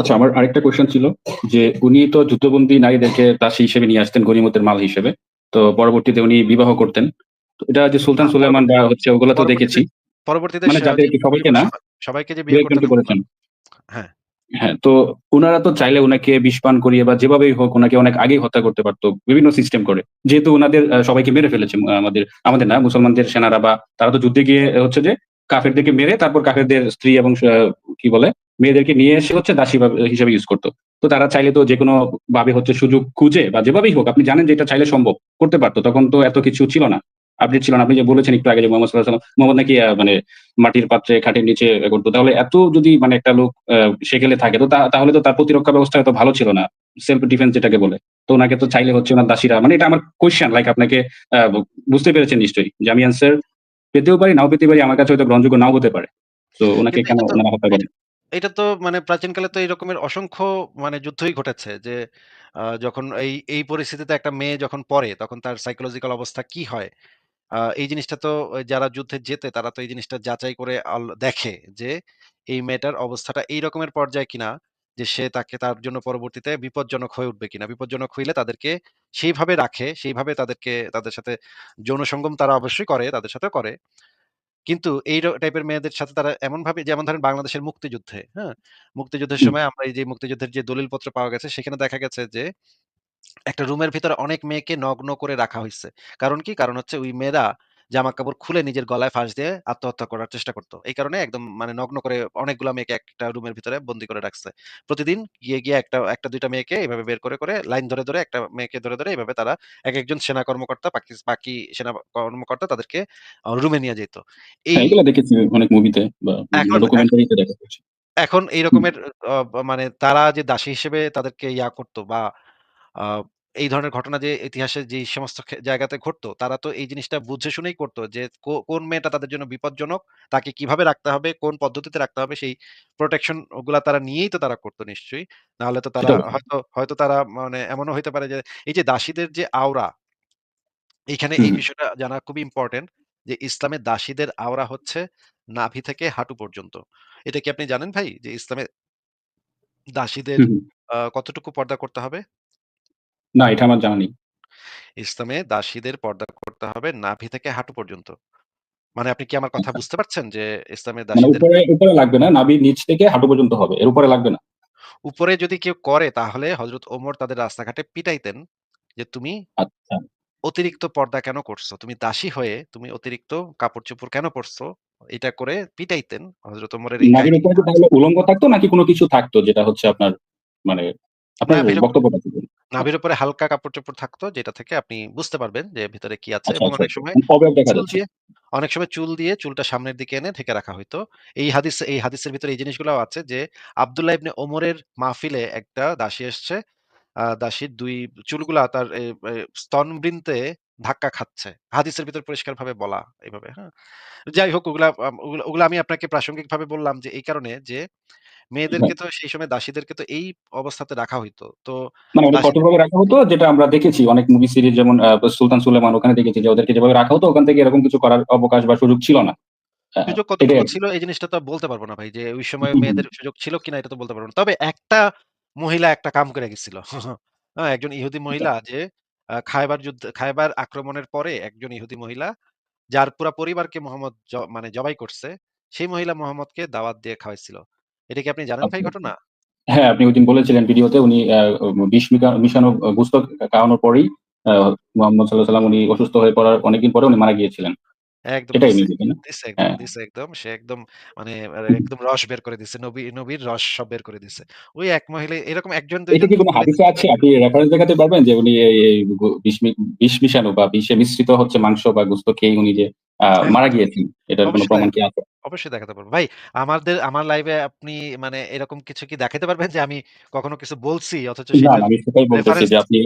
আচ্ছা আমার আরেকটা কোয়েশ্চেন ছিল যে উনি তো যুদ্ধবন্দী নারীদেরকে দাসী হিসেবে নিয়ে আসতেন গনিমতের মাল হিসেবে। তো পরবর্তীতে উনি বিবাহ করতেন। এটা যে সুলতান আ সুলাইমান বা হচ্ছে ওগুলো তো দেখেছি। পরবর্তীতে মানে সা যাদেরকে সবাইকে না, সবাইকে যে বিয়ে ১ করতেন জনকে এমন করেছেন। হ্যাঁ। হ্যাঁ, তো উনারা তো চাইলে উনাকে বিষপান করিয়ে বা যেভাবেই হোক উনাকে অনেক আগেই হত্যা করতে পারত। বিভিন্ন সিস্টেম করে। যেহেতু উনাদের আ সবাইকে মেরে ফেলেছে আমাদের, আমাদের না মুসলমানদের সেনারা বা তারা তো যুদ্ধে গিয়ে হচ্ছে যে কাফেরদেরকে মেরে তারপর কাফেরদের স্ত্রী এবং কি বলে মেয়েদেরকে নিয়ে এসে হচ্ছে দাসী হিসেবে ইউস করত। তো তারা চাইলে তো যেকোনো ভাবে হচ্ছে সুযোগ খুঁজে বা যেভাবেই হোক আপনি জানেন যে এটা চাইলে সম্ভব। করতে পারতো তখন তো এত কিছু ছিল না। আপডেট ছিল না। আপনি যে বলেছেন একটু আগে যে মোহাম্মদ সাঃ মোহাম্মদ নাকি মানে মাটির পাত্রে খাটের নিচে করতো তাহলে এত যদি মানে একটা লোক সেকেলে থাকে তো তাহলে তো তার প্রতিরক্ষা ব্যবস্থা এত ভালো ছিল না। সেলফ ডিফেন্স যেটাকে বলে। তো ওনাকে তো চাইলে হচ্ছে ওনার দাসীরা মানে এটা আমার কোয়েশ্চেন লাইক আপনাকে বুঝতে পেরেছেন নিশ্চয়ই। যে আমি অ্যান্সার পেতেও পারি, নাও পেতে পারি। আমার কাছে হয়তো গ্রহণযোগ্য নাও হতে পারে। তো ওনাকে কেন হত্যা করেন? এটা তো মানে প্রাচীনকালে তো এই রকমের অসংখ্য মানে যুদ্ধই ঘটেছে যে আ যখন এই, এই পরিস্থিতিতে একটা মেয়ে যখন পড়ে তখন তার সাইকোলজিক্যাল অবস্থা কি হয়? আ এই জিনিসটা তো যারা যুদ্ধে জেতে তারা তো এই জিনিসটা যাচাই করে আল দেখে যে এই মেয়েটার অবস্থাটা এই রকমের পর্যায়ে কিনা যে সে তাকে তার জন্য পরবর্তীতে বিপজ্জনক হয়ে উঠবে কিনা। বিপজ্জনক হইলে তাদেরকে সেইভাবে রাখে, সেইভাবে তাদেরকে তাদের সাথে যৌন সঙ্গম তারা অবশ্যই করে, তাদের সাথেও করে। কিন্তু এই টাইপের মেয়েদের সাথে তারা এমন ভাবে যেমন ধরেন বাংলাদেশের মুক্তিযুদ্ধে, হ্যাঁ? মুক্তিযুদ্ধের সময় আমরা এই যে মুক্তিযুদ্ধের যে দলিল পত্র পাওয়া গেছে সেখানে দেখা গেছে যে একটা রুমের ভিতরে অনেক মেয়েকে নগ্ন করে রাখা হয়েছে কারণ কি? কারণ হচ্ছে ওই মেয়েরা জামা-কাপড় খুলে নিজের গলায় ফাঁস দিয়ে আত্মহত্যা করার চেষ্টা করতো। এই কারণে একদম মানে নগ্ন করে অনেকগুলা মেয়েকে একটা রুমের ভিতরে বন্দি করে রাখছে। প্রতিদিন গিয়ে, গিয়ে একটা, একটা ২ টা মেয়েকে এভাবে বের করে, করে লাইন ধরে, ধরে একটা মেয়েকে ধরে, ধরে এভাবে তারা এক একজন সেনা কর্মকর্তা পাকিস বাকি সেনা কর্মকর্তা তাদেরকে রুমে নিয়ে যেত। এই হ্যাঁ, দেখেছি অনেক মুভিতে বা এখন ডকুমেন্টারিতে দেখা এখন এই রকমের মানে তারা যে দাসী হিসেবে তাদেরকে ইয়া করতো বা এই ধরনের ঘটনা যে ইতিহাসে যে সমস্ত জায়গাতে ঘটতো, তারা তো এই জিনিসটা বুঝে শুনেই করতো যে কোন মেয়েটা তাদের জন্য বিপজ্জনক, তাকে কীভাবে রাখতে হবে, কোন পদ্ধতিতে রাখতে হবে সেই প্রোটেকশন ওগুলা তারা নিয়েই তো তারা করত নিশ্চয়ই। নাহলে তো তারা হয়তো, হয়তো তারা মানে এমনও হইতে পারে যে এই যে দাসীদের যে আওরা এইখানে এই বিষয়টা জানা খুবই ইম্পর্টেন্ট যে ইসলামে দাসীদের আওরা হচ্ছে নাভি থেকে হাঁটু পর্যন্ত। এটা কি আপনি জানেন ভাই? যে ইসলামে দাসীদের। কতটুকু পর্দা করতে হবে? না, এটা আমার জানা নেই। ইসলামে দাসীদের পর্দা করতে হবে নাভি থেকে হাঁটু পর্যন্ত। মানে আপনি কি আমার কথা আচ্ছা। বুঝতে পারছেন যে ইসলামে মানে দাসীদের উপরে, উপরে লাগবে না। নাভির নিচ থেকে হাঁটু পর্যন্ত হবে। এর উপরে লাগবে না? উপরে যদি কেউ করে তাহলে হযরত ওমর তাদের রাস্তাঘাটে পিটাইতেন যে, "তুমি আচ্ছা। অতিরিক্ত পর্দা কেন করছ? তুমি দাসী হয়ে তুমি অতিরিক্ত কাপড়-চোপড় কেন পরছো?" এটা করে পিটাইতেন। হযরত ওমরের এই নাভির উপরে কি আছে। তাহলে উলঙ্গ থাকতো নাকি কোনো কিছু থাকতো যেটা হচ্ছে আপনার মানে আপনার নাভির উপ বক্তব্যটা কি? নাভির। উপরে হালকা কাপড়-চোপড় থাকতো যেটা থেকে আপনি বুঝতে পারবেন যে ভিতরে কি আছে আচ্ছা, এবং আচ্ছা, অনেক। সময় চুল দিয়ে অনেক সময় চুল দিয়ে চুলটা সামনের দিকে এনে ঢেকে রাখা হইতো। এই হাদিস এই হাদিসের ভিতরে এই জিনিসগুলো আছে যে আবদুল্লাহ ইবনে ওমরের মাহফিলে একটা দাসী এসছে। আহ দাসীর দুই চুলগুলা তার স্তন বৃন্তে স্তনবৃন্তে ধাক্কা খাচ্ছে। হাদিসের ভিতরে পরিষ্কারভাবে বলা এভাবে, হ্যাঁ? যাই হোক ওগুলা ওগুলা আমি আপনাকে প্রাসঙ্গিকভাবে বললাম যে এই কারণে যে। মেয়েদেরকে তো সেই সময় দাসীদেরকে তো এই অবস্থাতে রাখা হইতো। তো মানে দাসীদের কঠোরভাবে রাখা হতো যেটা আমরা দেখেছি অনেক মুভি সিরিজ যেমন 'সুলতান সুলেমান' ওখানে দেখেছি যে ওদেরকে যেভাবে রাখা হতো ওখান থেকে এরকম কিছু করার অবকাশ বা সুযোগ ছিল না। সুযোগ কতটুকু ছিল এই জিনিসটা তো বলতে পারব না ভাই যে ওই সময়। মেয়েদের সুযোগ ছিল কিনা এটা তো বলতে পারব না। তবে একটা মহিলা একটা কাম করে গেছিল। হ্যাঁ, একজন ইহুদি। মহিলা যে খায়বার যুদ্ধ খায়বার আক্রমণের পরে একজন ইহুদি মহিলা যার পুরা পরিবারকে মোহাম্মদ মানে জবাই করছে, সেই মহিলা মোহাম্মদকে দাওয়াত দিয়ে খাওয়াইছিল। এটা কি আপনি জানেন ভাই আচ্ছা। ঘটনা? হ্যাঁ, আপনি ওই দিন বলেছিলেন ভিডিওতে উনি বিষ মিশানো গোস্ত খাওয়ানোর পরেই মোহাম্মদ সাল্লাহ সাল্লাম উনি অসুস্থ হয়ে পড়ার অনেকদিন পরে উনি মারা গিয়েছিলেন। একদম এটাই দিছে। না? দিছে একদম, হ্যাঁ। দিছে একদম। সে একদম মানে হুম। একদম রস বের করে দিছে। নবী নবীর রস সব বের করে দিছে। ওই এক মহিলা এরকম ১ জন ২ এটা কি কোন হাদিসে আছে? আপনি রেফারেন্স দেখাতে পারবেন যে উনি এই এই গো বিষ মি বিষ মিশানো বা বিষে মিশ্রিত হচ্ছে মাংস বা গোস্ত খেয়ে উনি যে আ হ্যাঁ, মারা হ্যাঁ। গিয়েছেন। এটার কোন অবশ্যই প্রমাণ দেখাতে কি আছে? অবশ্যই দেখাতে পারব। ভাই আমাদের আমার লাইভে আপনি মানে এরকম কিছু কি দেখাতে পারবেন যে আমি কখনো কিছু বলছি অথচ না, সেটার না আমি সেটাই বলতেছি রেফারেন্স যে আপনি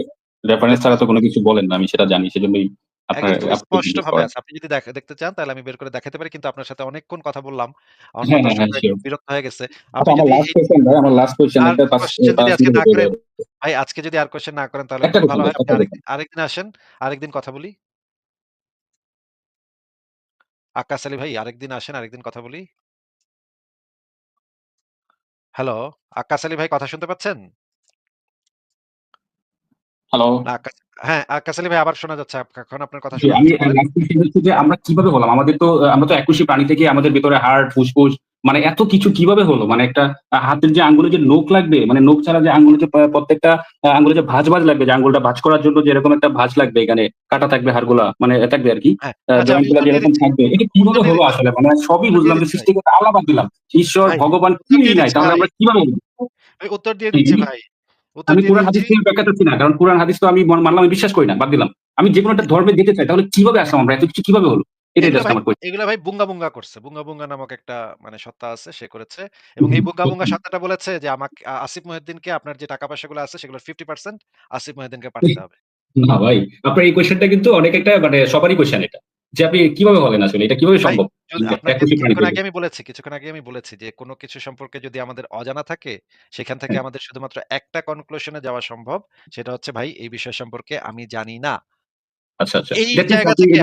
রেফারেন্স ছাড়া তো কোন কিছু বলেন না। আমি সেটা জানি। সেজন্যই আপনার একদম খুবই আপনাকে জিজ্ঞেস আছে। আপনি যদি দেখ দেখতে চান তাহলে আমি বের করে দেখাইতে পারি। কিন্তু আপনার সাথে অনেকক্ষণ কথা বললাম। অন্য হ্যাঁ, হ্যাঁ, হ্যাঁ, দর্শকরা একটু সিউর। বিরক্ত হয়ে গেছে। আচ্ছা আপনি আমার যদি লাস্ট এই কোয়েশ্চেন ভাই, আমার লাস্ট কোয়েশ্চেন আর এটা ৫ কোয়েশ্চেন যদি ৫ আজকে মিনিটের না ভিতরে করেন ভাই আজকে যদি আর কোয়েশ্চেন না করেন তাহলে একটা খুবই কোয়েশ্চেন ভালো ভাই, আপনি একটা আরেক কোয়েশ্চেন। আরেকদিন আসেন, আরেকদিন কথা বলি। আক্কাস আলী ভাই আরেকদিন আসেন, আরেকদিন কথা বলি। হ্যালো, আক্কাস আলী ভাই কথা শুনতে পাচ্ছেন? হ্যালো। না আক্কাস হ্যাঁ, আক্কাস আলী ভাই আবার শোনা যাচ্ছে। এখন আপনার কথা যে আমরা কীভাবে হলাম? আমাদের তো আমরা তো এককোষী প্রাণী থেকে আমাদের ভেতরে হার্ট, ফুসফুস মানে এত কিছু কীভাবে হলো? মানে একটা হাতের যে আঙ্গুলে যে নোক লাগবে, মানে নোক ছাড়া যে আঙ্গুলে যে প্রত্যেকটা আঙ্গুলে যে ভাঁজ, ভাঁজ লাগবে যে আঙ্গুলটা ভাঁজ করার জন্য যে এরকম একটা ভাঁজ লাগবে এখানে, কাটা থাকবে হাড়গুলা মানে থাকবে আরকি। হ্যাঁ, আ আচ্ছা যেরকম থাকবে। এটা কীভাবে হলো আসলে? মানে সবই বুঝলাম যে ভাই। সৃষ্টিকর্তা দিলাম। ঈশ্বর, ভগবান দিয়ে নাই। তাহলে আমরা কীভাবে উত্তর দিয়ে দিচ্ছি ভাই। আমি কোরআন হাদিস থেকে ব্যাখ্যা চাচ্ছি না। কারণ কোরআন হাদিস তো আমি মানলাম আমি বিশ্বাস করি না। বাদ দিলাম। আমি যেকোনো একটা ধর্মে যেতে চাই তাহলে কীভাবে আসলাম আমরা? এত কিছু কীভাবে হলো? এগুলা ভাই বুঙ্গা, বুঙ্গা করছে। বুঙ্গা, বুঙ্গা নামক একটা মানে সত্তা আছে সে করেছে। এবং এই বুঙ্গা, বুঙ্গা সত্তাটা বলেছে যে আমাকে আসিফ মহিউদ্দিনকে আপনার যে টাকা পয়সাগুলো আছে সেগুলোর 50% আসিফ মহিউদ্দিনকে পাঠাতে হবে। না ভাই, আপনার এই কোয়েশ্চেনটা কিন্তু অনেক একটা মানে সবারই কোয়েশ্চেন এটা। যে আপনি কীভাবে বলেন আসলে? এটা কীভাবে সম্ভব? কিছুক্ষণ আগে আমি বলেছি কিছুক্ষণ আগে আমি বলেছি যে কোনো কিছু সম্পর্কে যদি আমাদের অজানা থাকে, সেখান থেকে হ্যাঁ। আমাদের শুধুমাত্র একটা কনক্লুশনে যাওয়া সম্ভব। সেটা হচ্ছে ভাই এই বিষয় সম্পর্কে আমি জানি না। আচ্ছা, আচ্ছা। এই জায়গা থেকে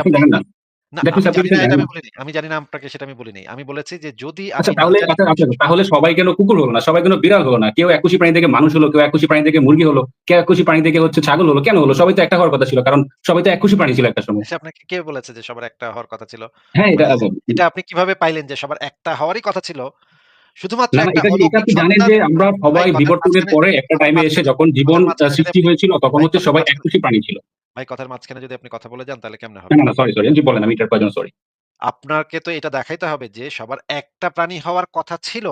আমি জানি না আপনাকে সেটা আমি বলিনি। আমি বলেছি যে যদি আচ্ছা তাহলে আচ্ছা, তাহলে সবাই কেন কুকুর হলো না? সবাই কেন বিড়াল হলো না? কেউ এককোষী প্রাণী থেকে মানুষ হলো, কেউ এককোষী প্রাণী থেকে মুরগি হলো, কেউ এককোষী প্রাণী থেকে হচ্ছে ছাগল হলো। কেন হলো? সবাই তো একটা হওয়ার কথা ছিল। কারণ সবাই তো এককোষী প্রাণী ছিল একটা সময়। আপনাকে কে বলেছে যে সবার একটা হওয়ার কথা ছিল? হ্যাঁ, এটা এটা আপনি কীভাবে পাইলেন যে সবার একটা হওয়ারই কথা ছিল? শুধুমাত্র জানেন যে আমরা সবাই বিবর্তনের পরে একটা টাইমে এসে যখন জীবন সৃষ্টি হয়েছিল তখন হচ্ছে সবাই একুশি প্রাণী ছিল। ভাই কথার মাঝখানে যদি আপনি কথা বলে যান তাহলে কেমনে হবে? না, না সরি, সরি। জি বলেন আমি ইন্টারাপ্ট করার সরি। আপনাকে তো এটা দেখাইতে হবে যে সবার একটা প্রাণী হওয়ার কথা ছিল।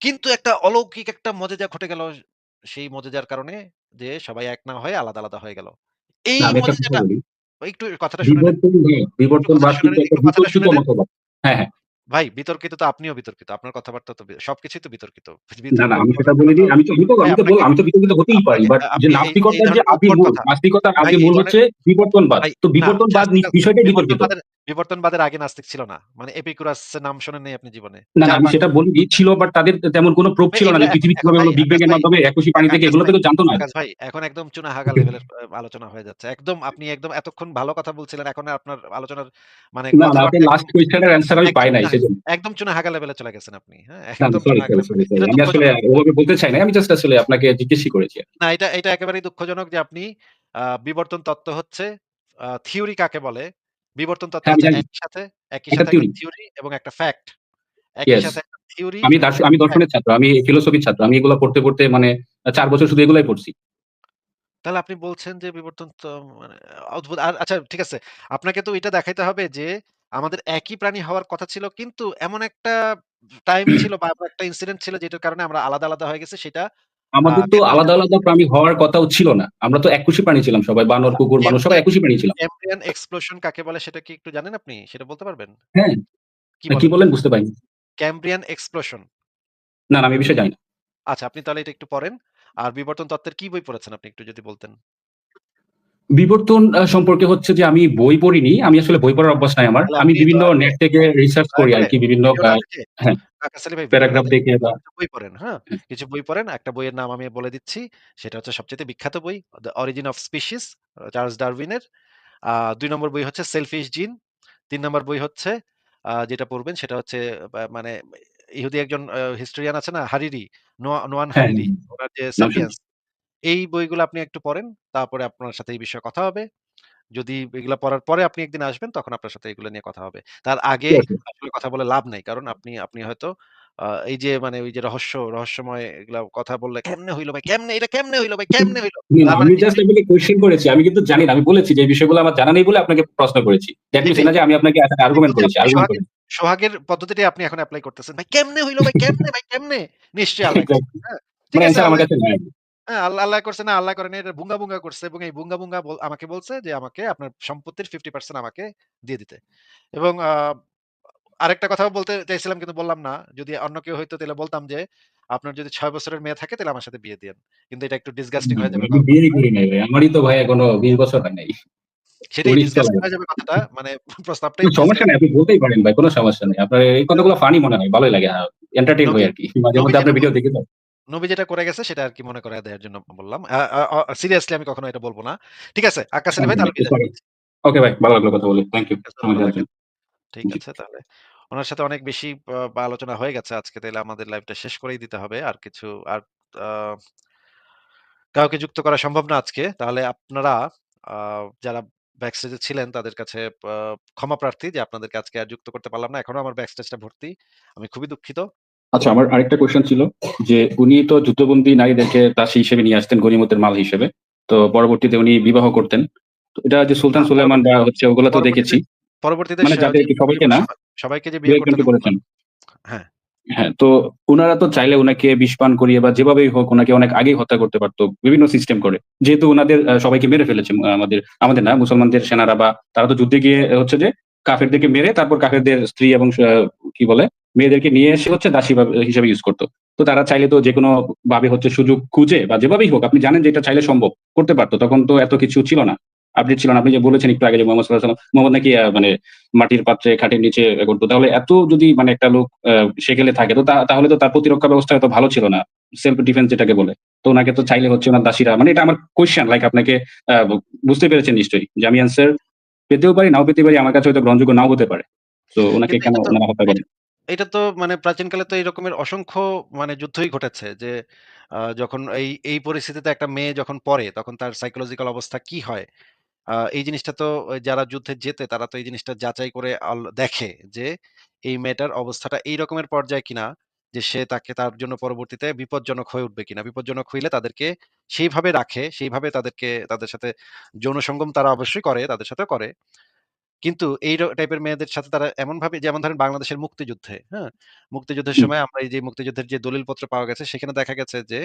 কিন্তু একটা অলৌকিক একটা মজেজা ঘটে গেল। সেই মজেজার কারণে যে সবাই এক না হয়ে আলাদা, আলাদা হয়ে গেল। এই মজেজাটা একটু কথাটা শুনে নেন। বিবর্তনবাদ একটু কথাটা শুনে কিন্তু একটা বিতর্কিত মতবাদ। হ্যাঁ, হ্যাঁ। ভাই বিতর্কিত তো আপনিও বিতর্কিত। আপনার কথাবার্তা তো সবকিছুই তো বিতর্কিত। না, না আমি সেটা বলিনি। আমি তো আমি তো আমি তো বললাম আমি তো বিতর্কিত হতেই পারি। বাট যে নাস্তিকতার যে নাস্তিকতার মূল হচ্ছে বিবর্তনবাদ। তো বিবর্তনবাদ বিতর্কিত। বিবর্তনবাদের আগে নাস্তিক ছিল না। মানে এপিকুরাস নাম শোনেন নাই আপনি জীবনে। না, না ৪ আমি ৫ সেটা বলিনি ছিল বাট তাদের তেমন কোন প্রুফ ছিল না যে পৃথিবী কীভাবে হলো বিগ ব্যাং এর মাধ্যমে প্রাণী আ থেকে এগুলো তো জানতো না। আকাশ ভাই এখন একদম চুনাহাগা লেভেলের আলোচনা হয়ে যাচ্ছে। একদম আপনি একদম এতক্ষণ ভালো কথা বলছিলেন। এখন আপনার আলোচনার মানে না, না একদম লাস্ট কোয়েশ্চেন এর অ্যান্সার আমি পাই নাই সেজন্য। একদম চুনাহাগা লেভেলে চলে গেছেন আপনি। হ্যাঁ? না, না একদম আমি আসলে ওভাবে বলতে চাই নাই। আমি জাস্ট আসলে আপনাকে জিজ্ঞেসই করেছি। না এটা এটা একেবারেই দুঃখজনক যে আপনি বিবর্তন তত্ত্ব হচ্ছে থিওরি কাকে বলে? বিবর্তন তত্ত্ব হ্যাঁ, একই সাথে একই সাথে থিওরি। এবং একটা ফ্যাক্ট। একই সাথে থিওরি আমি এবং দার্শ একটা আমি দর্শনের ছাত্র। আমি ফিলোসফির ছাত্র। আমি এগুলো পড়তে, পড়তে মানে ৪ বছর শুধু এগুলাই পড়ছি। তাহলে আপনি বলছেন যে বিবর্তন মানে অদ্ভুত। আর আচ্ছা ঠিক আছে। আপনাকে তো এটা দেখাইতে হবে যে আমাদের একই প্রাণী হওয়ার কথা ছিল। কিন্তু এমন একটা টাইম ছিল বা একটা ইনসিডেন্ট ছিল যেটার কারণে আমরা আলাদা, আলাদা হয়ে গেছি সেটা আমাদের তো আলাদা, আলাদা প্রাণী হওয়ার কথাও ছিল না। আমরা তো একুশে প্রাণী ছিলাম সবাই। বানর, কুকুর, মানুষ সবাই একুশে প্রাণী ছিলাম। ক্যামব্রিয়ান এক্সপ্লোশন কাকে বলে সেটা কি একটু জানেন আপনি? সেটা বলতে পারবেন? হ্যাঁ। কি বলেন? বুঝতে পারিনি। Cambrian explosion. না, না আমি বিষয়ে জানি না। আচ্ছা আপনি তাহলে এটা একটু পড়েন। আর বিবর্তন তত্ত্বের কি বই পড়েছেন আপনি একটু যদি বলতেন? বিবর্তন সম্পর্কে হচ্ছে যে আমি বই পড়িনি। আমি আসলে বই পড়ার অভ্যাস নাই আমার। আমি বিভিন্ন নেট থেকে রিসার্চ করি করে আরকি বিভিন্ন হ্যাঁ, প্যারাগ্রাফ দেখে বা বই পড়েন, হ্যাঁ? কিছু বই পড়েন। একটা বইয়ের নাম আমি বলে দিচ্ছি। সেটা হচ্ছে সবচাইতে বিখ্যাত বই 'the origin of species' Charles ডারউইনের। ২ নম্বর বই হচ্ছে 'সেলফিশ জিন'। ৩ নম্বর বই হচ্ছে যেটা পড়বেন সেটা হচ্ছে মানে ইহুদি একজন হিস্টোরিয়ান আছে না? হারিরি, নোয়া নোয়ান হ্যাঁ, হারিরি। উনার যে। 'স্যাপিয়েন্স' এই বইগুলো আপনি একটু পড়েন। তারপরে আপনার সাথে এই বিষয়ে কথা হবে। যদি এগুলা পড়ার পরে আপনি একদিন আসবেন তখন আপনার সাথে এগুলো নিয়ে কথা হবে। তার আগে আসলে কথা বলে লাভ নাই। কারণ আপনি আপনি হয়তো এই যে মানে ওই যে রহস্য, রহস্যময় এগুলা কথা বললে কেমনে হইল ভাই? কেমনে এটা কেমনে হইল ভাই? কেমনে হইল? মানে আমি জাস্ট আপনাকে কোয়েশ্চেন করেছি। আমি কিন্তু জানি না। আমি বলেছি যে বিষয়গুলো আমার জানা নেই বলে আপনাকে প্রশ্ন করেছি। দ্যাট মিনস না যে আমি আপনাকে একটা আর্গুমেন্ট করেছি। আর্গুমেন্ট সোহাগের করেছি। সোহাগের পদ্ধতিটাই আপনি এখন এপ্লাই করতেছেন। ভাই কেমনে হইল ভাই? কেমনে ভাই কেমনে? নিশ্চয়ই। এক্সাক্টলি। হ্যাঁ? ঠিক মানে আছে আমার কাছে নাই। হ্যাঁ, আল্লাহ আল্লাহ করছে না আল্লাহ করে নাই এটা বুঙ্গা, বুঙ্গা করছে এবং এই বুঙ্গা, বুঙ্গা আমাকে বলছে যে আমাকে আপনার সম্পত্তির 50% আমাকে দিয়ে দিতে। এবং আরেকটা কথাও বলতে চাইছিলাম কিন্তু বললাম না। যদি অন্য কেউ হইতো তাহলে বলতাম যে, "আপনার যদি ৬ বছরের মেয়ে থাকে তাহলে আমার সাথে বিয়ে দিয়েন।" কিন্তু এটা একটু ডিসগাস্টিং হয়ে যাবে ক। করি নাই আমারই তো ভাই এখনও ২০ বছর হয় নাই। সেটাই ১৯ হয়ে যাবে কথাটা। মানে প্রস্তাবটাই সমস্যা নাই। আপনি বলতেই পারেন ভাই। কোন সমস্যা নেই। আপনার এই কথাগুলো ফানি মনে হয়। ভালোই লাগে। হ্যাঁ, এন্টারটেইন হই নবী আরকি। মাঝে মধ্যে আপনার ভিডিও দেখি তো। নবী যেটা করে গেছে সেটা আরকি মনে করায় দেওয়ার জন্য বললাম। সিরিয়াসলি আমি কখনো এটা বলব না। ঠিক আছে, আক্কাস আলী ভাই তাহলে ওকে ভাই ভালো লাগল কথা বলে। থ্যাংক ইউ ঠিক আছে, তাহলে। উনার সাথে অনেক বেশি আলোচনা হয়ে গেছে আজকে তাইলে আমাদের লাইভটা শেষ করেই দিতে হবে। আর কিছু আর কাউকে যুক্ত করা সম্ভব না আজকে। তাহলে আপনারা যারা ব্যাকস্টেজে ছিলেন তাদের কাছে ক্ষমা প্রার্থী যে আপনাদেরকে আজকে আর যুক্ত করতে পারলাম না। এখনও আমার ব্যাকস্টেজটা ভর্তি। আমি খুবই দুঃখিত। আচ্ছা আমার আরেকটা কোয়েশ্চেন ছিল যে উনি তো যুদ্ধবন্দী নারীদেরকে দাসী হিসেবে নিয়ে আসতেন গনিমতের মাল হিসেবে। তো পরবর্তীতে উনি বিবাহ করতেন। তো এটা যে সুলতান না সুলাইমান বা হচ্ছে ওগুলো তো দেখেছি। পরবর্তীতে মানে যাদেরকে সবাইকে না সবাইকে যে বিয়ে ১ করতেন জনকে এমন না। করেছেন। হ্যাঁ। হ্যাঁ, তো উনারা তো চাইলে উনাকে বিষ পান করিয়ে বা যেভাবেই হোক উনাকে অনেক আগেই হত্যা করতে পারত। বিভিন্ন সিস্টেম করে। যেহেতু উনাদের আ সবাইকে মেরে ফেলেছে আমাদের আমাদের না মুসলমানদের সেনারা বা তারা তো যুদ্ধে গিয়ে হচ্ছে যে কাফেরদেরকে মেরে তারপর কাফেরদের স্ত্রী এবং কি বলে মেয়েদেরকে নিয়ে এসে হচ্ছে দাসী হিসেবে ইউজ করতো তো তারা চাইলে তো যেকোনো ভাবে হচ্ছে সুযোগ খুঁজে বা যেভাবেই হোক আপনি জানেন যে এটা চাইলে সম্ভব করতে পারতো তখন তো এত কিছু ছিল না। আপডেট ছিল না। আপনি যে বলেছেন একটু আগে যে মোহাম্মদ আলাইহি মোহাম্মদ নাকি মানে মাটির পাত্রে খাটের নিচে করতো তাহলে এত যদি মানে একটা লোক সেকেলে থাকে তো তাহলে তো তার প্রতিরক্ষা ব্যবস্থা এত ভালো ছিল না। সেলফ ডিফেন্স যেটাকে বলে। তো ওনাকে তো চাইলে হচ্ছে ওনার দাসীরা মানে এটা আমার কোয়েশ্চেন লাইক আপনাকে বুঝতে পেরেছেন নিশ্চয়ই। যে আমি অ্যান্সার পেতেও পারি, নাও পেতে পারি। আমার কাছে হয়তো গ্রহণযোগ্য নাও হতে পারে। তো ওনাকে কেন তো হত্যা করেন? এটা তো মানে প্রাচীনকালে তো এই রকমের অসংখ্য মানে যুদ্ধই ঘটেছে যে যখন এই এই পরিস্থিতিতে একটা মেয়ে যখন পড়ে তখন তার সাইকোলজিক্যাল অবস্থা কি হয়? এই জিনিসটা তো যারা যুদ্ধে জেতে তারা তো এই জিনিসটা যাচাই করে দেখে যে এই মেয়েটার অবস্থাটা এই রকমের পর্যায়ে কিনা যে সে তাকে তার জন্য পরবর্তীতে বিপজ্জনক হয়ে উঠবে কিনা। বিপজ্জনক হইলে তাদেরকে সেইভাবে রাখে, সেইভাবে তাদেরকে তাদের সাথে যৌন সঙ্গম তারা অবশ্যই করে, তাদের সাথেও করে। কিন্তু এই র টাইপের মেয়েদের সাথে তারা এমন ভাবে যেমন ধরেন বাংলাদেশের মুক্তিযুদ্ধে, হ্যাঁ? মুক্তিযুদ্ধের হুম। সময় আমরা এই যে মুক্তিযুদ্ধের যে দলিল পত্র পাওয়া গেছে সেখানে দেখা গেছে যে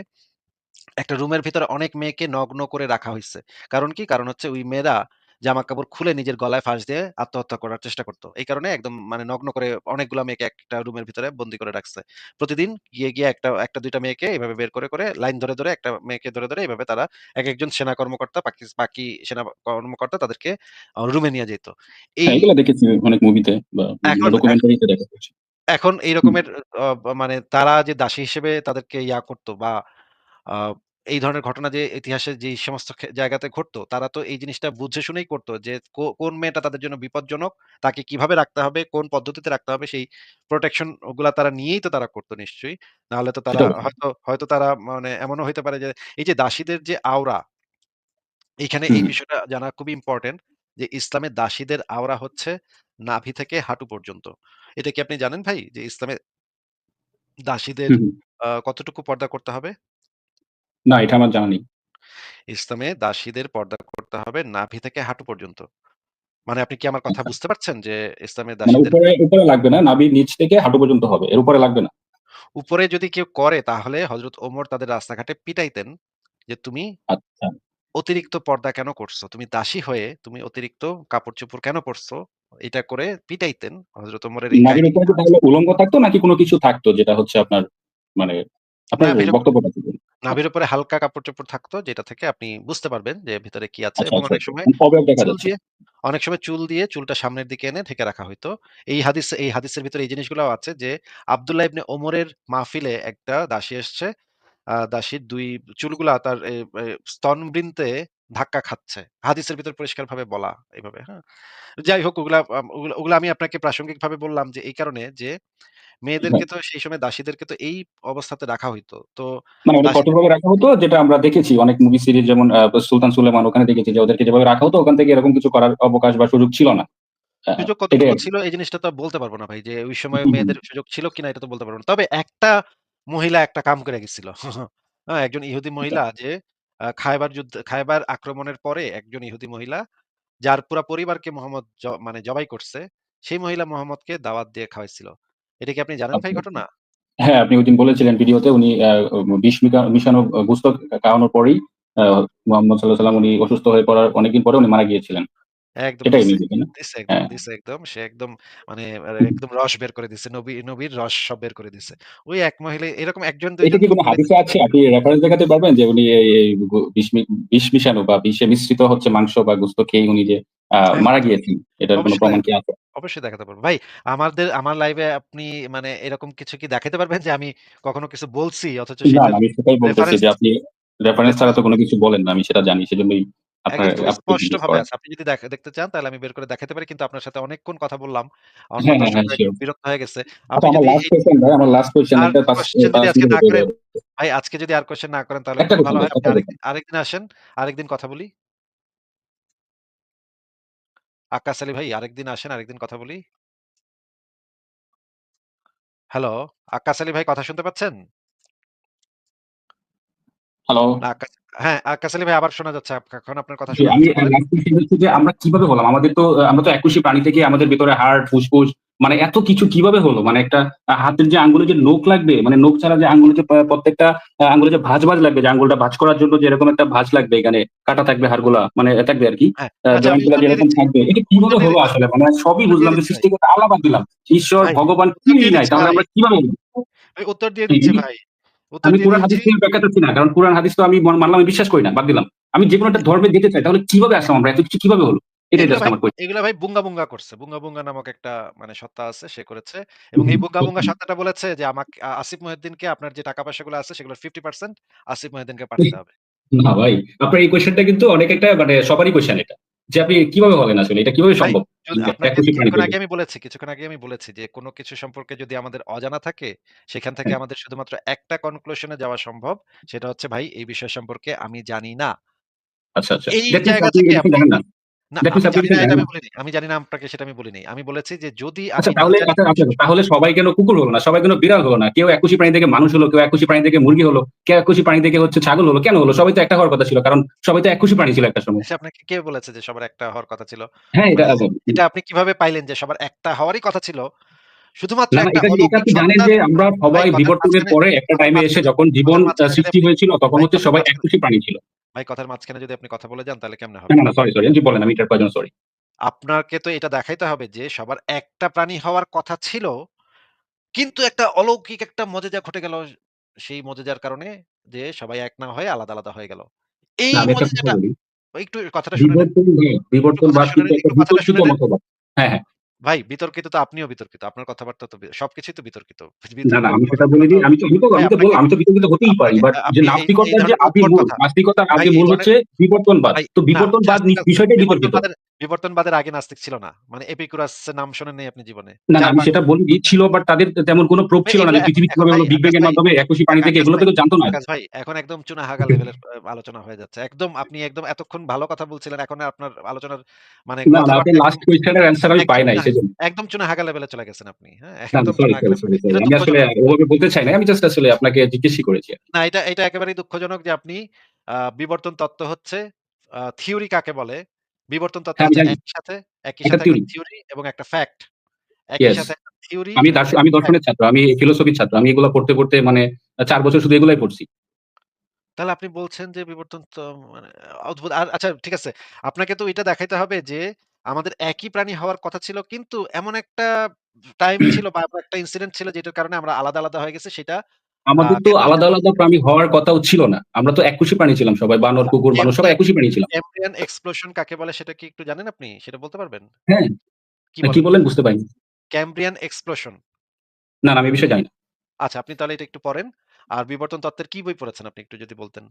একটা রুমের ভিতরে অনেক মেয়েকে নগ্ন করে রাখা হয়েছে কারণ কি? কারণ হচ্ছে ওই মেয়েরা জামা-কাপড় খুলে নিজের গলায় ফাঁস দিয়ে আত্মহত্যা করার চেষ্টা করতো এই কারণে একদম মানে নগ্ন করে অনেকগুলা মেয়েকে একটা রুমের ভিতরে বন্দি করে রাখছে। প্রতিদিন গিয়ে, গিয়ে একটা ১ টা ২ টা মেয়েকে এভাবে বের করে, করে লাইন ধরে, ধরে একটা মেয়েকে ধরে, ধরে এভাবে তারা এক একজন সেনা কর্মকর্তা বাকি বাকি সেনা কর্মকর্তা তাদেরকে রুমে নিয়ে যেত। হ্যাঁ, এই এগুলা দেখেছি অনেক মুভিতে বা এখন ডকুমেন্টারিতে দেখা এখন এই রকমের মানে তারা যে দাসী হিসেবে তাদেরকে ইয়া করতো বা এই ধরনের ঘটনা যে ইতিহাসে যে সমস্ত জায়গাতে ঘটতো, তারা তো এই জিনিসটা বুঝে শুনেই করতো যে কোন মেয়েটা তাদের জন্য বিপজ্জনক, তাকে কীভাবে রাখতে হবে, কোন পদ্ধতিতে রাখতে হবে সেই প্রোটেকশন ওগুলা তারা নিয়েই তো তারা করত নিশ্চয়ই। নাহলে তো তারা হয়তো হয়তো তারা মানে এমনও হইতে পারে যে এই যে দাসীদের যে আওরা, এখানে এই বিষয়টা জানা খুবই ইম্পর্টেন্ট যে ইসলামে দাসীদের আওরা হচ্ছে নাভি থেকে হাঁটু পর্যন্ত। এটা কি আপনি জানেন ভাই? যে ইসলামে দাসীদের। কতটুকু পর্দা করতে হবে? না এটা আমার জানা নেই। ইসলামে দাসীদের পর্দা করতে হবে নাভি থেকে হাঁটু পর্যন্ত। মানে আপনি কি আমার কথা আচ্ছা। বুঝতে পারছেন? যে ইসলামে মানে দাসীদের উপরে, উপরে লাগবে না। নাভির নিচ থেকে হাঁটু পর্যন্ত হবে। এর উপরে লাগবে না। উপরে যদি কেউ করে তাহলে হযরত ওমর তাদের রাস্তাঘাটে পিটাইতেন যে, "তুমি আচ্ছা। অতিরিক্ত পর্দা কেন করছ? তুমি দাসী হয়ে তুমি অতিরিক্ত কাপড়-চোপড় কেন পরছো?" এটা করে পিটাইতেন। হযরত ওমরের এই নাভির কাহিনী উপরে কি তাহলে উলঙ্গ থাকতো নাকি কোনো কিছু থাকতো যেটা হচ্ছে আপনার মানে আপনার নাভির বক্তব্যটা কি? নাভির উপরে হালকা কাপড়-চোপড় থাকতো যেটা থেকে আপনি বুঝতে পারবেন যে ভিতরে কি আছে আচ্ছা, এবং আচ্ছা, অনেক। সময় চুল দিয়ে অনেক সময় চুল দিয়ে চুলটা সামনের দিকে এনে ঢেকে রাখা হইতো। এই হাদিস এই হাদিসের ভিতরে এই জিনিসগুলাও আছে যে আব্দুল্লাহ ইবনে ওমরের মাহফিলে একটা দাসী এসছে। দাসীর ২ চুলগুলা তার স্তনবৃন্তে ধাক্কা খাচ্ছে। হাদিসের ভিতর পরিষ্কার ভাবে বলা এইভাবে হ্যাঁ? যাই হোক ওগুলা ওগুলা আমি আপনাকে প্রাসঙ্গিক ভাবে বললাম যে এই কারণে যে। মেয়েদেরকে তো সেই সময় দাসীদেরকে তো এই অবস্থাতে রাখা হইতো। তো মানে ওটা কঠোরভাবে রাখা হতো যেটা আমরা দেখেছি অনেক মুভি সিরিজ যেমন 'সুলতান সুলেমান' ওখানে দেখেছি যে ওদেরকে যেভাবে রাখা হতো ওখান থেকে এরকম কিছু করার অবকাশ বা সুযোগ ছিল না। সুযোগ এটাই কতটুকু ছিল এই জিনিসটা তো বলতে পারব না ভাই যে ওই সময়। মেয়েদের সুযোগ ছিল কিনা এটা তো বলতে পারব না। তবে একটা মহিলা একটা কাম করে গেছিল। হ্যাঁ, একজন ইহুদি আচ্ছা। মহিলা যে খায়বার যুদ্ধ খায়বার আক্রমণের পরে একজন ইহুদি মহিলা যার পুরা পরিবারকে মোহাম্মদ মানে জবাই করছে, সেই মহিলা মোহাম্মদকে দাওয়াত দিয়ে খাওয়াইছিল। এটা কি আপনি জানেন ভাই। ঘটনা? হ্যাঁ, আপনি ওই দিন বলেছিলেন ভিডিওতে উনি বিষ মিশানো গোস্ত খাওয়ানোর পরেই মোহাম্মদ সাল্লাহ সাল্লাম উনি অসুস্থ হয়ে পড়ার অনেকদিন পরে উনি মারা গিয়েছিলেন। একদম এটাই দিছে, না? দিছে একদম, হ্যাঁ। দিছে একদম। সে একদম মানে একদম রস বের করে দিছে। নবী নবীর রস সব বের করে দিছে। ওই এক মহিলা এরকম ১ জন ২ এটা কি কোন মহিলা হাদিসে আছে? আপনি রেফারেন্স দেখাতে পারবেন যে উনি এই এই গু বিষ মি বিষ মিশানো বা বিষে মিশ্রিত হচ্ছে মাংস বা গোস্ত খেয়ে উনি যে আ হ্যাঁ, মারা। গিয়েছেন। এটার কোন অবশ্যই প্রমাণ দেখাতে কি আছে? অবশ্যই দেখাতে পারব। ভাই আমাদের আমার লাইভে আপনি মানে এরকম কিছু কি দেখাতে পারবেন যে আমি কখনো কিছু বলছি অথচ না, না আমি সেটাই বলতেছি রেফারেন্স যে আপনি রেফারেন্স ছাড়া তো কোনো কিছু বলেন না। আমি সেটা জানি। সেজন্যই একদম খুব আপনি। আছে। যদি দেখা দেখতে চান তাহলে আমি বের করে দেখাতে পারি। কিন্তু আপনার সাথে অনেকক্ষণ কথা বললাম। আমার হ্যাঁ, হ্যাঁ, হ্যাঁ, দর্শকরা একটু সিউর। বিরক্ত হয়ে গেছে। আচ্ছা আপনি আমার যদি লাস্ট এই কোয়েশ্চেন ভাই, আমার লাস্ট কোয়েশ্চেন আর এটা ৫ কোয়েশ্চেন ৫ যদি আজকে মিনিটে না হয়ে করেন যাবে। ভাই আজকে যদি আর না করেন তাহলে একটা ভালো হয়। আপনি একটা। আরেকদিন আসেন, আরেকদিন কথা বলি। আক্কাস আলী ভাই আরেকদিন আসেন, আরেকদিন কথা বলি। হ্যালো, আক্কাস আলী ভাই কথা শুনতে পাচ্ছেন? হ্যালো। হ্যাঁ, আলী ভাই আবার শোনা যাচ্ছে। এখন আপনার কথা শোনা যাচ্ছে। যে আমরা কীভাবে হলাম? আমাদের তো আমরা তো এককোষী প্রাণী থেকে আমাদের ভেতরে হার্ট, ফুসফুস মানে এত কিছু কীভাবে হলো? মানে একটা হাতের যে আঙ্গুলে যে নোক লাগবে, মানে নোক ছাড়া যে আঙ্গুলে যে প্রত্যেকটা আঙ্গুলে যে ভাঁজ, ভাঁজ লাগবে যে আঙ্গুলটা ভাঁজ করার জন্য যেরকম একটা ভাঁজ লাগবে এখানে, কাটা থাকবে হাড়গুলা মানে থাকবে আরকি। হ্যাঁ, আ আচ্ছা আমি জয়েন্টগুলা উত্তর যেরকম থাকবে। এটা কীভাবে হলো আসলে? মানে সবই বুঝলাম যে। সৃষ্টিকর্তা আল্লাহ বাদ দিলাম। ঈশ্বর, ভগবান দিয়ে নাই। তাহলে আমরা কীভাবে উত্তর দিয়ে দিচ্ছি ভাই। আমি কোরআন হাদিস নিয়ে ব্যাখ্যা চাচ্ছি না। কারণ কোরআন হাদিস তো আমি মানলাম আমি বিশ্বাস করি না। বাদ দিলাম। আমি যেকোনো একটা ধর্মে যেতে চাই। তাহলে কীভাবে আসলাম আমরা? এত কিছু কীভাবে হলো? এগুলা ভাই বুঙ্গা, বুঙ্গা করছে। বুঙ্গা, বুঙ্গা নামক একটা মানে সত্তা আছে সে করেছে। এবং এই বুঙ্গা, বুঙ্গা সত্তাটা বলেছে যে আমাকে আসিফ মহিউদ্দিনকে আপনার যে টাকা পয়সাগুলো আছে সেগুলোর 50% আসিফ মহিউদ্দিনকে পাঠাতে হবে। না ভাই, আপনার এই কোয়েশ্চেনটা কিন্তু অনেক একটা মানে সবারই কোয়েশ্চেন এটা। যে আপনি কীভাবে হবেন আসলে? এটা কীভাবে সম্ভব? কিছুক্ষণ আগে আমি বলেছি কিছুক্ষণ আগে আমি বলেছি যে কোনো কিছু সম্পর্কে যদি আমাদের অজানা থাকে, সেখান থেকে হ্যাঁ। আমাদের শুধুমাত্র একটা কনক্লুশনে যাওয়া সম্ভব। সেটা হচ্ছে ভাই এই বিষয় সম্পর্কে আমি জানি না। আচ্ছা, আচ্ছা। এই জায়গা থেকে আমি জানি না আপনাকে সেটা আমি বলিনি। আমি বলেছি যে যদি আচ্ছা তাহলে আচ্ছা, আচ্ছা তাহলে সবাই কেন কুকুর হলো না? সবাই কেন বিড়াল হলো না? কেউ একুশি প্রাণী থেকে মানুষ হলো, কেউ একুশি প্রাণী থেকে মুরগি হলো, কেউ একুশি প্রাণী থেকে হচ্ছে ছাগল হলো। কেন হলো? সবাই তো একটা হওয়ার কথা ছিল। কারণ সবাই তো একুশি প্রাণী ছিল একটা সময়। সে আপনাকে কে বলেছে যে সবার একটা হওয়ার কথা ছিল? হ্যাঁ, এটা আপনি কীভাবে পাইলেন যে সবার একটা হওয়ারই কথা ছিল? শুধুমাত্র এটা জানেন যে আমরা সবাই বিবর্তনের পরে একটা টাইমে এসে যখন জীবন সৃষ্টি হয়েছিল তখন হচ্ছে সবাই প্রাণী ছিল। ভাই কথার মাঝখানে যদি আপনি কথা বলে যান তাহলে কেমনে হবে? না, না সরি, সরি। বলেন আমি এটার প্রয়োজন সরি। আপনাকে তো এটা দেখাইতে হবে যে সবার একটা প্রাণী হওয়ার কথা ছিল। কিন্তু একটা অলৌকিক একটা মজেজা ঘটে গেল। সেই মজেজার কারণে যে সবাই এক না হয়ে আলাদা, আলাদা হয়ে গেল। এই মজেজাটা একটু কথাটা শুনে। বিবর্তন হ্যাঁ, বিবর্তনবাদ কথাটা শুনে হ্যাঁ, হ্যাঁ। ভাই বিতর্কিত তো আপনিও বিতর্কিত। আপনার কথাবার্তা তো সবকিছুই তো বিতর্কিত। না, না আমি সেটা বলিনি। আমি তো আমি তো আমি তো আপনাকে আমি তো বিতর্কিত হতেই পারি। আপনাকে বাট যে আপনি এই এই নাস্তিকতার যে আদি মূল, নাস্তিকতার আদি মূল হচ্ছে বিবর্তনবাদ। ভাই তো না বিবর্তনবাদ জাস্ট, নি জাস্ট বিষয়টাই বিতর্কিত। বিবর্তনবাদের আগে নাস্তিক ছিল না। মানে এপিকুরাস নাম শোনেন নাই আপনি জীবনে। না, না ৪ আমি ৫ সেটা বলিনি ছিল বাট তাদের তেমন কোনো প্রুফ ছিল না যে পৃথিবী কীভাবে হলো বিগ ব্যাং এর মাধ্যমে এককোষী প্রাণী আ থেকে এগুলো তো জানতো না। আকাশ ভাই এখন একদম চুনা হাগা লেভেলের আলোচনা হয়ে যাচ্ছে। একদম আপনি একদম এতক্ষণ ভালো কথা বলছিলেন। এখন আপনার আলোচনার মানে না, না কথাবার্তা লাস্ট কোয়েশ্চেন এর অ্যান্সার আমি পাই নাই চুনা সেজন্য। একদম চুনা হাগা লেভেলে চলে গেছেন আপনি। হ্যাঁ? না, না একদম আমি আসলে ওভাবে বলতে চাই নাই। আমি জাস্ট আসলে আপনাকে জিজ্ঞেসই করেছি না এটা এটা একেবারেই দুঃখজনক যে আপনি বিবর্তন তত্ত্ব হচ্ছে থিওরি কাকে বলে? বিবর্তন তত্ত্ব হ্যাঁ, আমি একই সাথে একই একটা সাথে থিওরি। এবং একটা ফ্যাক্ট। একই সাথে থিওরি আমি আমি দর্শনের ছাত্র। আমি ফিলোসফির ছাত্র। আমি এগুলা পড়তে, পড়তে মানে ৪ বছর শুধু এগুলাই পড়ছি। তাহলে আপনি বলছেন যে বিবর্তন মানে অদ্ভুত। আর আচ্ছা ঠিক আছে। আপনাকে তো এটা দেখাইতে হবে যে আমাদের একই প্রাণী হওয়ার কথা ছিল। কিন্তু এমন একটা টাইম ছিল বা একটা ইনসিডেন্ট ছিল যেটার কারণে আমরা আলাদা, আলাদা হয়ে গেছে সেটা আমাদের তো আলাদা, আলাদা প্রাণী হওয়ার কথাও ছিল না। আমরা তো একুশে প্রাণী ছিলাম সবাই। বানর, কুকুর, মানুষ সবাই একুশে প্রাণী ছিলাম। এক্সপ্লোশন কাকে বলে সেটা কি একটু জানেন আপনি? সেটা বলতে পারবেন? হ্যাঁ। কি কি বলেন? বুঝতে পারিনি। Cambrian explosion. না, না আমি বিষয় বিষয়ে জানি না। আচ্ছা আপনি তাহলে এটা একটু পড়েন। আর বিবর্তন তত্ত্বের কি বই পড়েছেন আপনি একটু যদি বলতেন?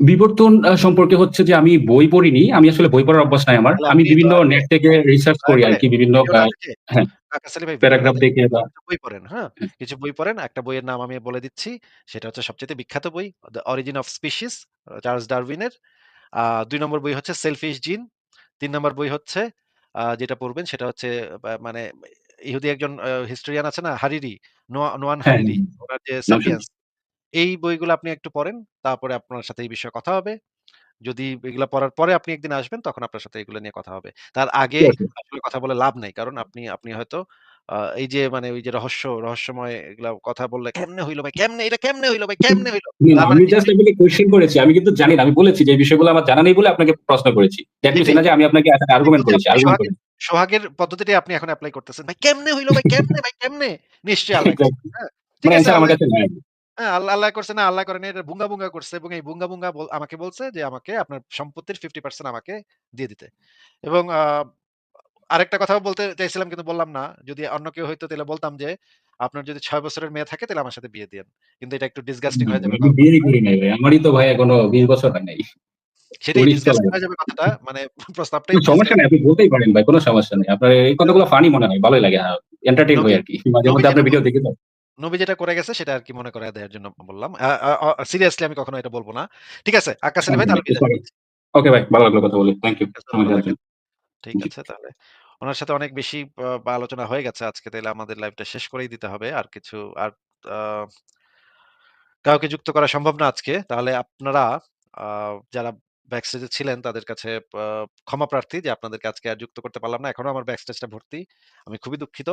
বিবর্তন সম্পর্কে হচ্ছে যে আমি বই পড়িনি। আমি আসলে বই পড়ার অভ্যাস নাই আমার। আমি বিভিন্ন নেট থেকে রিসার্চ করি করে আরকি বিভিন্ন ভিডিও আ না দেখে হ্যাঁ, আকাশ ভাই প্যারাগ্রাফ দেখে দেখে বা বই পড়েন, হ্যাঁ? কিছু বই পড়েন। একটা বইয়ের নাম আমি বলে দিচ্ছি। সেটা হচ্ছে সবচাইতে বিখ্যাত বই 'the origin of species' Charles ডারউইনের। ২ নম্বর বই হচ্ছে 'সেলফিশ জিন'। ৩ নম্বর বই হচ্ছে যেটা পড়বেন সেটা হচ্ছে মানে ইহুদি একজন হিস্টোরিয়ান আছে না? হারিরি, নোয়া নোয়ান হ্যাঁ, হারিরি। উনার যে। 'স্যাপিয়েন্স' এই বইগুলো আপনি একটু পড়েন। তারপরে আপনার সাথে এই বিষয়ে কথা হবে। যদি এগুলা পড়ার পরে আপনি একদিন আসবেন তখন আপনার সাথে এগুলো নিয়ে কথা হবে। তার আগে আসলে কথা বলে লাভ নাই। কারণ আপনি আপনি হয়তো এই যে মানে ওই যে রহস্য, রহস্যময় এগুলা কথা বললে কেমনে হইল ভাই? কেমনে এটা কেমনে হইল ভাই? কেমনে হইল? মানে আমি জাস্ট আপনাকে কোয়েশ্চেন করেছি। আমি কিন্তু জানি না। আমি বলেছি যে বিষয়গুলো আমার জানা নেই বলে আপনাকে প্রশ্ন করেছি। That means. না যে আমি আপনাকে একটা আর্গুমেন্ট করেছি। আর্গুমেন্ট সোহাগের পদ্ধতিটাই আপনি এখন এপ্লাই করতেছেন। ভাই কেমনে হইল ভাই? কেমনে ভাই কেমনে? নিশ্চয়ই আল্লাহ হ্যাঁ? ঠিক আছে আমার কাছে নাই। হ্যাঁ, আল্লাহ, আল্লাহ করছে না আল্লাহ করে নাই এটা বুঙ্গা, বুঙ্গা করছে এবং এই বুঙ্গা, বুঙ্গা আমাকে বলছে যে আমাকে আপনার সম্পত্তির 50% আমাকে দিয়ে দিতে। এবং আরেকটা কথাও বলতে চাইছিলাম কিন্তু বললাম না। যদি অন্য কেউ হইতো তাহলে বলতাম যে, "আপনার যদি ৬ বছরের মেয়ে থাকে তাহলে আমার সাথে বিয়ে দিয়েন।" কিন্তু এটা একটু ডিসগাস্টিং হয়ে যাবে। আমারই তো ভাই এখনও ২০ বছর হয় নাই। সেটাই পরিষ্কার হয়ে যাবে কথাটা। মানে প্রস্তাবটাই সমস্যা নাই। আপনি বলতেই পারেন ভাই। কোন সমস্যা নেই। আপনার এই কথাগুলো ফানি মনে হয়। ভালোই লাগে। এন্টারটেইন হই নবী আরকি। মাঝে মধ্যে আপনার ভিডিও দেখি তো। নবী যেটা করে গেছে সেটা আরকি মনে করায় দেওয়ার জন্য বললাম। সিরিয়াসলি আমি কখনো এটা বলব না। ঠিক আছে। আলী ভাই তাহলে ওকে ভাই। ভালো লাগল কথা বলে। থ্যাংক ইউ ঠিক আছে, তাহলে। উনার সাথে অনেক বেশি আলোচনা হয়ে গেছে আজকে তাইলে আমাদের লাইভটা শেষ করেই দিতে হবে। আর কিছু আর কাউকে যুক্ত করা সম্ভব না আজকে। তাহলে আপনারা যারা ব্যাকস্টেজে ছিলেন তাদের কাছে ক্ষমা প্রার্থী যে আপনাদেরকে আজকে আর যুক্ত করতে পারলাম না। এখনও আমার ব্যাকস্টেজটা ভর্তি। আমি খুবই দুঃখিত।